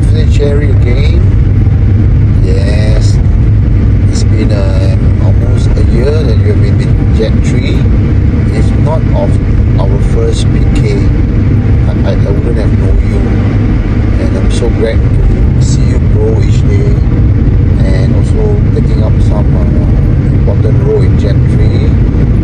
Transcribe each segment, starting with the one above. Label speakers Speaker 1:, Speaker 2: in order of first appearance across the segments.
Speaker 1: birthday, Cherry, again. Yes, it's been uh, almost a year that you have been with Jet 3. If not of our first PK, I, I wouldn't have known you. And I'm so glad to see you grow each day and also taking up some uh, important role in Jet 3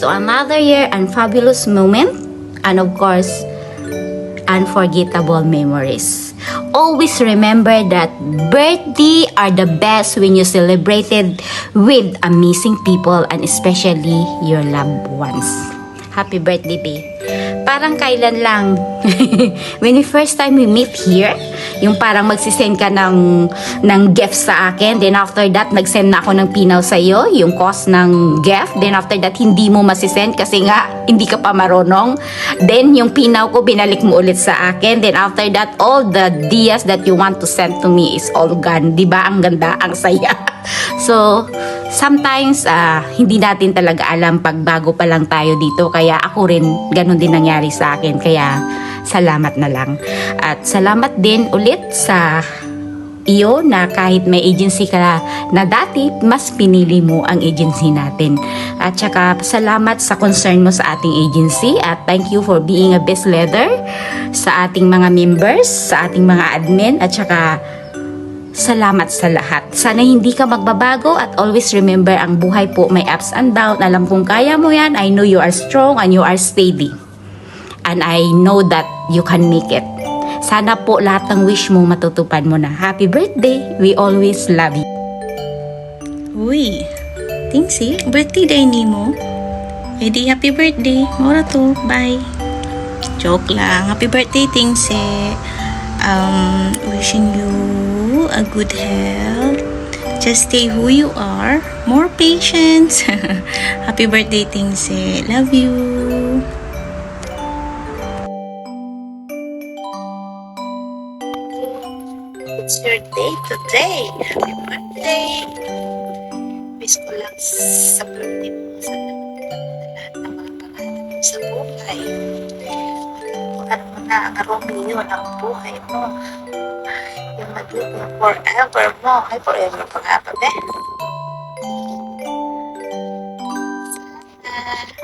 Speaker 1: to
Speaker 2: another year and fabulous moment. And of course, unforgettable memories. Always remember that birthday are the best when you celebrated with amazing people and especially your loved ones. Happy birthday, babe. Parang kailan lang, when the first time we meet here, yung parang magsisend ka ng, ng gift sa akin, then after that, nagsend na ako ng pinaw sa iyo, yung cost ng gift, then after that, hindi mo masisend kasi nga, hindi ka pa marunong. Then, yung pinaw ko, binalik mo ulit sa akin, then after that, all the dias that you want to send to me is all gone. Di ba? Ang ganda, ang saya. so, sometimes, ah, hindi natin talaga alam pag bago pa lang tayo dito, kaya ako rin, ganun din nangyari sa akin, kaya salamat na lang. At salamat din ulit sa iyo na kahit may agency ka na dati, mas pinili mo ang agency natin. At saka salamat sa concern mo sa ating agency at thank you for being a best leader sa ating mga members, sa ating mga admin at saka salamat sa lahat. Sana hindi ka magbabago at always remember ang buhay po may ups and down. Alam kong kaya mo yan. I know you are strong and you are steady. And I know that you can make it. Sana po lahat ng wish mo matutupad mo na. Happy birthday! We always love you.
Speaker 3: Uy, Tingsi, birthday day ni mo. Edi happy birthday. Mora to. Bye. Joke lang. Happy birthday, Tingsi. Um, wishing you a good health. Just stay who you are. More patience. happy birthday, Tingsi. Love you. It's your day today. Happy birthday. Wish ko lang sa birthday mo sa lahat ng mga pangarap mo sa buhay. Ano mo na ang Romeo ng buhay mo. Magiging forever mo. Ay, forever pa nga ba, be? Sana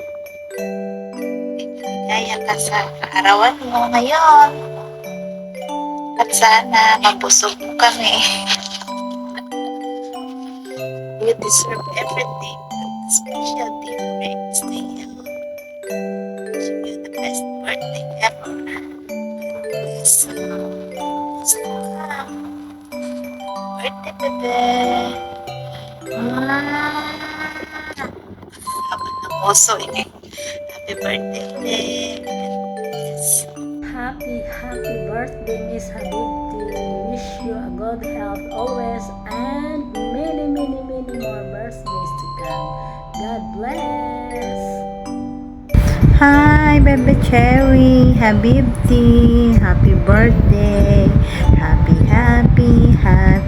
Speaker 3: ligaya ka sa kaarawan mo ngayon. At sana mabusog mo kami. You deserve everything. Special Eh. Happy birthday. God.
Speaker 4: Happy, happy birthday, Miss Habibti. Wish you a good health always and many, many, many more birthdays to come. God bless.
Speaker 5: Hi, Bebe Cherry, Habibti, happy birthday, happy, happy, happy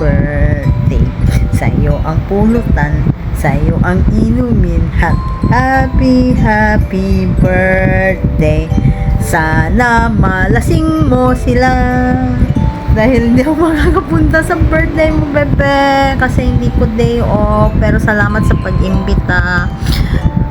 Speaker 5: birthday. Sa iyo ang pulutan, sa iyo ang inumin, ha- happy, happy birthday. Sana malasing mo sila. Dahil hindi ako makakapunta sa birthday mo, bebe. Kasi hindi ko day off. Pero salamat sa pag-imbita.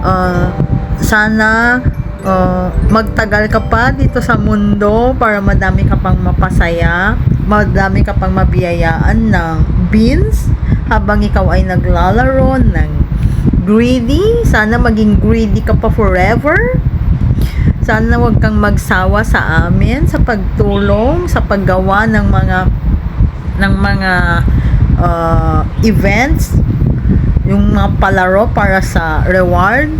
Speaker 5: Uh, sana uh, magtagal ka pa dito sa mundo para madami ka pang mapasaya, madami ka pang mabiyayaan ng beans habang ikaw ay naglalaro ng greedy. Sana maging greedy ka pa forever. Sana wag kang magsawa sa amin sa pagtulong, sa paggawa ng mga ng mga uh, events, yung mga palaro para sa reward.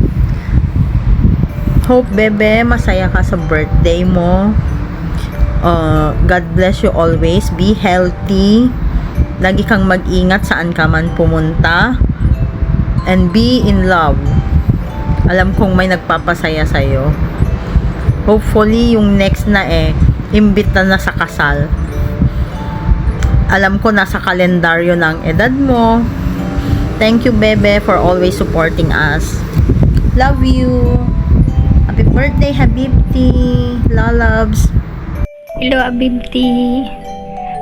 Speaker 5: Hope, bebe, masaya ka sa birthday mo. Uh, God bless you always. Be healthy. Lagi kang mag-ingat saan ka man pumunta.
Speaker 6: and be in love. Alam kong may nagpapasaya sa'yo. Hopefully, yung next na eh, imbit na na sa kasal. Alam ko nasa kalendaryo ng edad mo. Thank you, Bebe, for always supporting us. Love you. Happy birthday, Habibti. Lalabs.
Speaker 7: Hello, Abibti.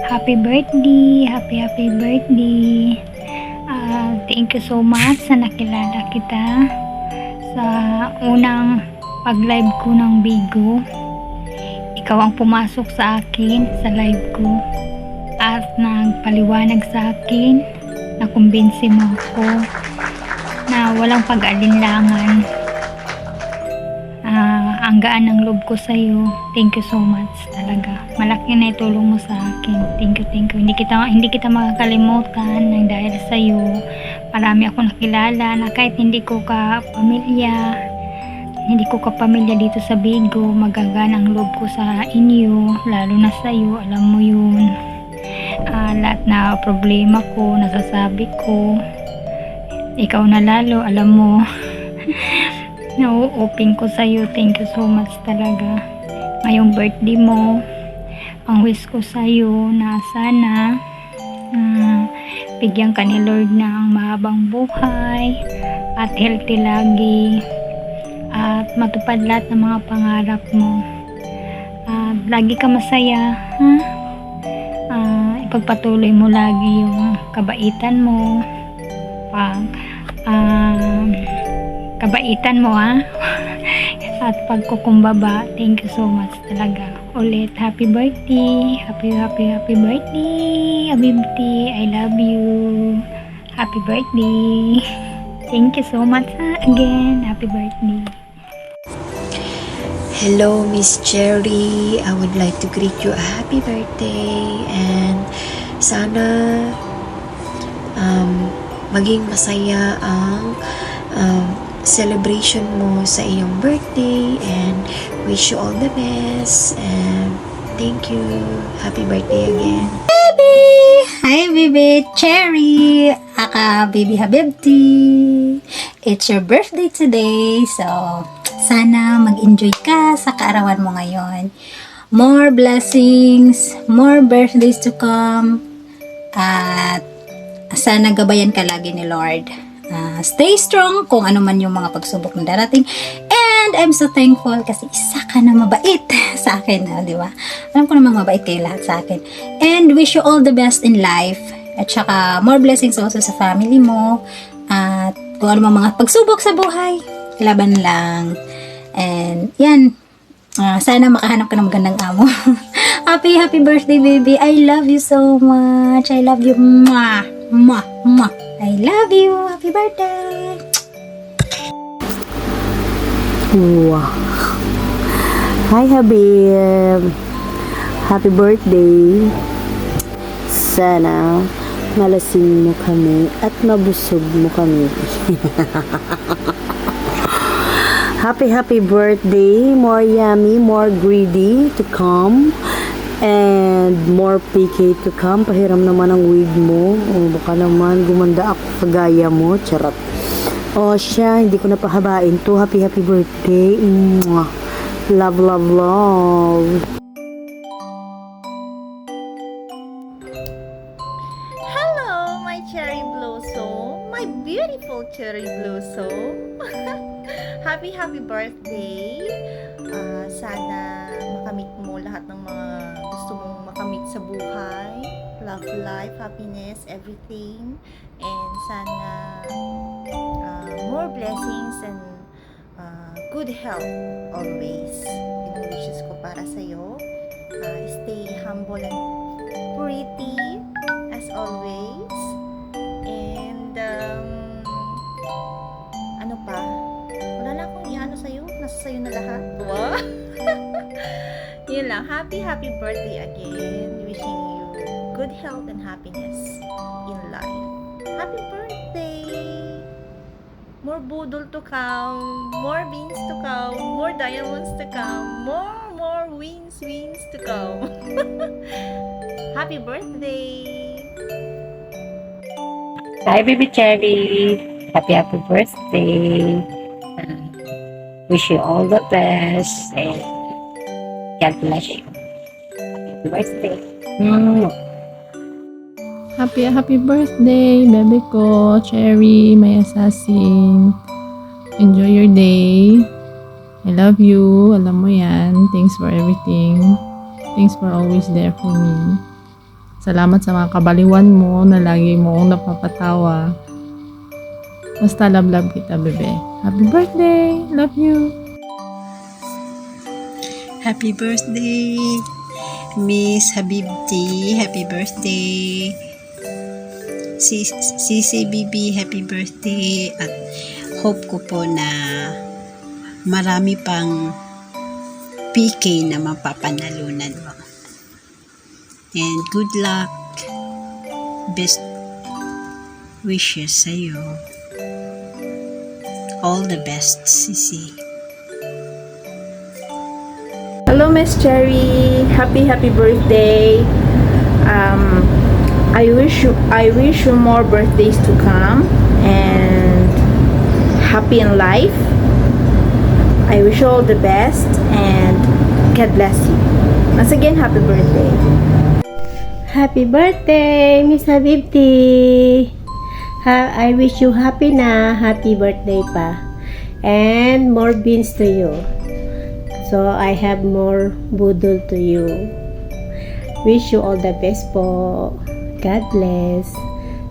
Speaker 7: Happy birthday. Happy, happy birthday. Ah, thank you so much sa nakilala kita sa unang pag-live ko ng Bigo. Ikaw ang pumasok sa akin sa live ko at nagpaliwanag sa akin na kumbinsi mo ako na walang pag-alinlangan ang gaan ng loob ko sa iyo. Thank you so much talaga. Malaki na itulong mo sa akin. Thank you, thank you. Hindi kita hindi kita makakalimutan ng dahil sa iyo. Marami ako nakilala na kahit hindi ko ka pamilya, hindi ko ka pamilya dito sa Bigo, magagaan ang loob ko sa inyo, lalo na sa iyo, alam mo 'yun. Ah, lahat na problema ko, nasasabi ko. Ikaw na lalo, alam mo. Na-open ko sa'yo. Thank you so much talaga. Ngayong birthday mo, ang wish ko sa'yo na sana ah, bigyan ka ni Lord ng mahabang buhay at healthy lagi at matupad lahat ng mga pangarap mo. At lagi ka masaya, ha? Ah, ipagpatuloy mo lagi yung kabaitan mo, pag ah, kabaitan mo ha? At pagkukumbaba thank you so much talaga. Ulit happy birthday. Happy happy happy birthday Abibti I love you. Happy birthday. Thank you so much ha, again happy birthday.
Speaker 8: Hello, Miss Cherry. I would like to greet you a happy birthday. And sana um, maging masaya ang um, celebration mo sa iyong birthday and wish you all the best and thank you. Happy birthday again.
Speaker 7: Hi, baby Cherry! Aka, baby Habibti! It's your birthday today, so sana mag-enjoy ka sa kaarawan mo ngayon. More blessings, more birthdays to come, at sana gabayan ka lagi ni Lord. Stay strong kung ano man yung mga pagsubok na darating. And I'm so thankful kasi isa ka na mabait sa akin, ah, di ba? Alam ko namang mabait kayo lahat sa akin. And wish you all the best in life. At saka more blessings also sa family mo. At kung ano mga pagsubok sa buhay, laban lang. And yan, Ah, sana makahanap ka ng magandang amo. happy, happy birthday, baby. I love you so much. I love you. Mwah, mwah, mwah. I love you. Happy birthday.
Speaker 9: Wow. Hi, Habib. Happy birthday. Sana malasing mo kami at mabusog mo kami. happy, happy birthday. More yummy, more greedy to come. And more PK to come. Pahiram naman ang wig mo. O baka naman gumanda ako kagaya mo. Charot. O siya, hindi ko na pahabain to. Happy, happy birthday. Mwah. Love, love, love.
Speaker 6: Hello, my cherry blossom. My beautiful cherry blossom. happy, happy birthday. Ah, sana lahat ng mga gusto mong makamit sa buhay. Love life, happiness, everything. And sana ah, more blessings and ah, good health always. Yun ang wishes ko para sa'yo. Ah, stay humble and pretty as always. And, um, ano pa? Wala na akong iano sa'yo. Nasa sa'yo na lahat. Wow! Yun lang. Happy, happy birthday again. Wishing you good health and happiness in life. Happy birthday! More budol to come, more beans to come, more diamonds to come, more, more wins, wins to come. Happy birthday!
Speaker 4: Hi, Baby Cherry.
Speaker 10: happy, happy birthday. Wish you all the best and You. Happy birthday.
Speaker 11: Happy, happy birthday, bebe ko, Cherry, my assassin. Enjoy your day. I love you. Alam mo yan. Thanks for everything. Thanks for always there for me. Salamat sa mga kabaliwan mo na lagi mo akong napapatawa. Basta love love kita, bebe. Happy birthday! Love you!
Speaker 12: Happy birthday, Miss Habibti. Happy birthday. Bibi, happy birthday. At hope ko po na marami pang PK na mapapanalunan mo. And good luck. Best wishes sa'yo. All the best, Sisi.
Speaker 13: Hello, Miss Cherry. Happy, happy birthday. Um, I wish you, I wish you more birthdays to come and happy in life. I wish you all the best and God bless you. Once again, happy birthday.
Speaker 14: Happy birthday, Miss Habibti! Ha I wish you happy na happy birthday pa. And more beans to you. So, I have more budol to you. Wish you all the best po. God bless.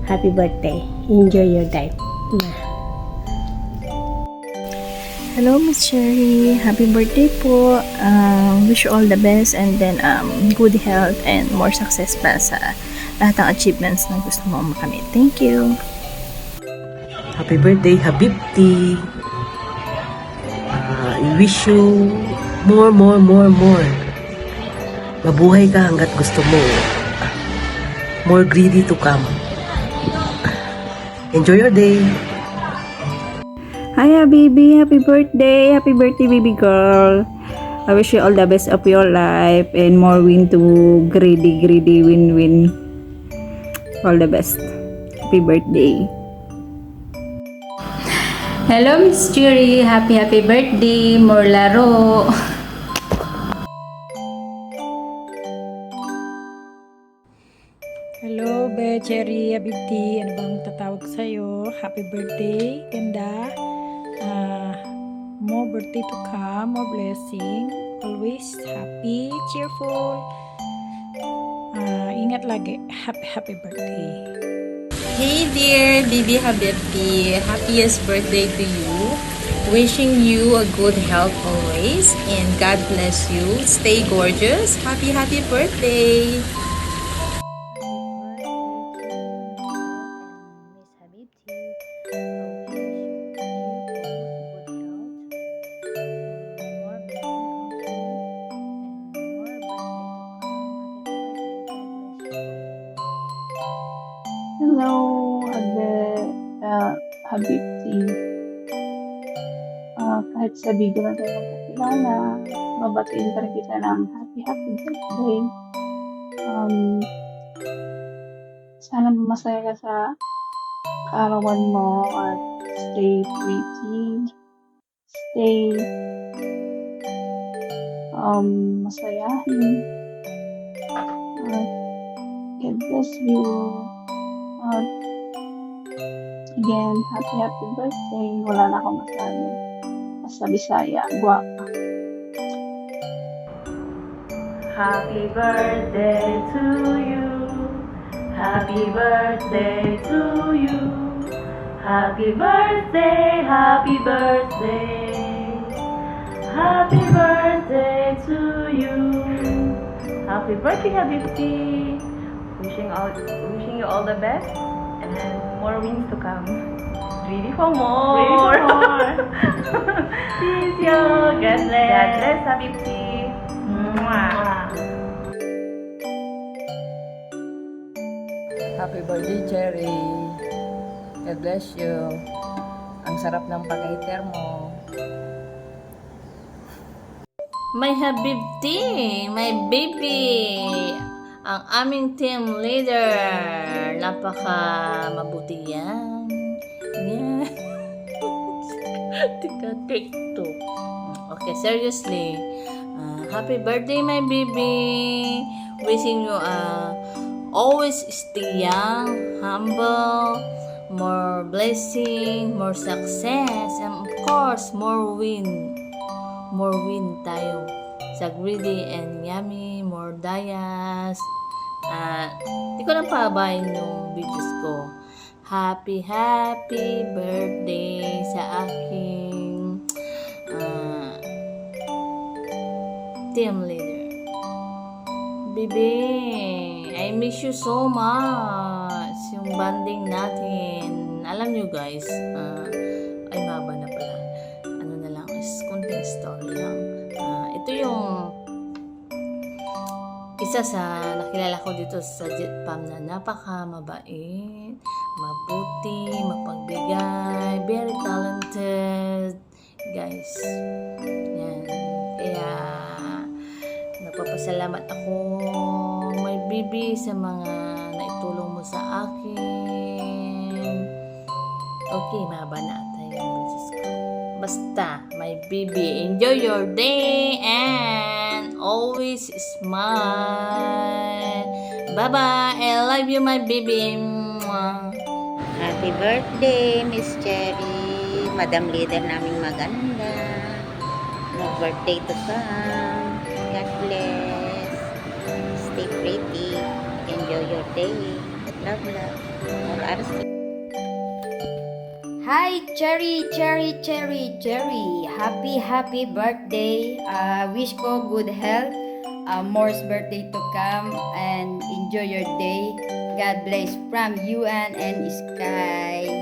Speaker 14: Happy birthday. Enjoy your day.
Speaker 12: Hello, Miss Cherry. Happy birthday po. Um, wish you all the best and then um, good health and more success pa sa lahat ng achievements na gusto mo makamit. Thank you.
Speaker 8: Happy birthday, Habibti. Ah, I wish you more, more, more, more. Mabuhay ka hanggat gusto mo. More greedy to come. Enjoy your day.
Speaker 13: Hi, baby. Happy birthday. Happy birthday, baby girl. I wish you all the best of your life and more win to greedy, greedy, win, win. All the best. Happy birthday.
Speaker 15: Hello, Miss Cherry. Happy, happy birthday. More laro.
Speaker 16: Cherry Abibti. Ano bang tatawag sa'yo? Happy birthday. Ganda. Ah, more birthday to come. More blessing. Always happy, cheerful. Ah, ingat lagi. Happy, happy birthday.
Speaker 12: Hey dear Bibi Habibti, happiest birthday to you. Wishing you a good health always and God bless you. Stay gorgeous. Happy happy birthday.
Speaker 11: Habibti. Ah, kahit sa video na tayo magkakilala, babatiin pa kita ng happy, happy birthday. Um, sana masaya ka sa kaarawan mo at stay pretty, stay um, masayahin. At God bless you. At again, happy happy birthday. Wala na akong masabi. Basta Bisaya, guwapa.
Speaker 13: Happy birthday to you. Happy birthday to you. Happy birthday, happy birthday. Happy birthday to you. Happy birthday, Habibti. Wishing all wishing you all the best more wins to come. Ready for more. Ready for more. Peace you. God bless. God bless, Habibti. Mwah.
Speaker 10: Happy birthday, Cherry. God bless you. Ang sarap ng pag-hater mo.
Speaker 12: My Habibti, my baby, ang aming team leader. Napaka mabuti yan.
Speaker 17: Yeah. Tika, take. Okay, seriously. Uh, happy birthday, my baby. Wishing you uh, always stay young, humble, more blessing, more success, and of course, more win. More win tayo sa greedy and yummy, more dayas. At di ko na pabayin yung videos ko. Happy, happy birthday sa aking ah, team leader. Bibi, I miss you so much. Yung banding natin. Alam nyo guys, ah, isa sa nakilala ko dito sa Jetpam na napaka mabait, mabuti, mapagbigay, very talented, guys. Yan. Kaya, nagpapasalamat ako, may bibi sa mga naitulong mo sa akin. Okay, mahaba na ko. Basta, my baby, enjoy your day and always smile. Bye-bye. I love you, my baby.
Speaker 3: Happy birthday, Miss Cherry. Madam Leader naming maganda. More birthday to come. God bless. Stay pretty. Enjoy your day. Love, love. More.
Speaker 18: Hi, Cherry, Cherry, Cherry, Cherry. Happy, happy birthday. Uh, wish ko good health. Uh, more's birthday to come and enjoy your day. God bless from and, and Sky.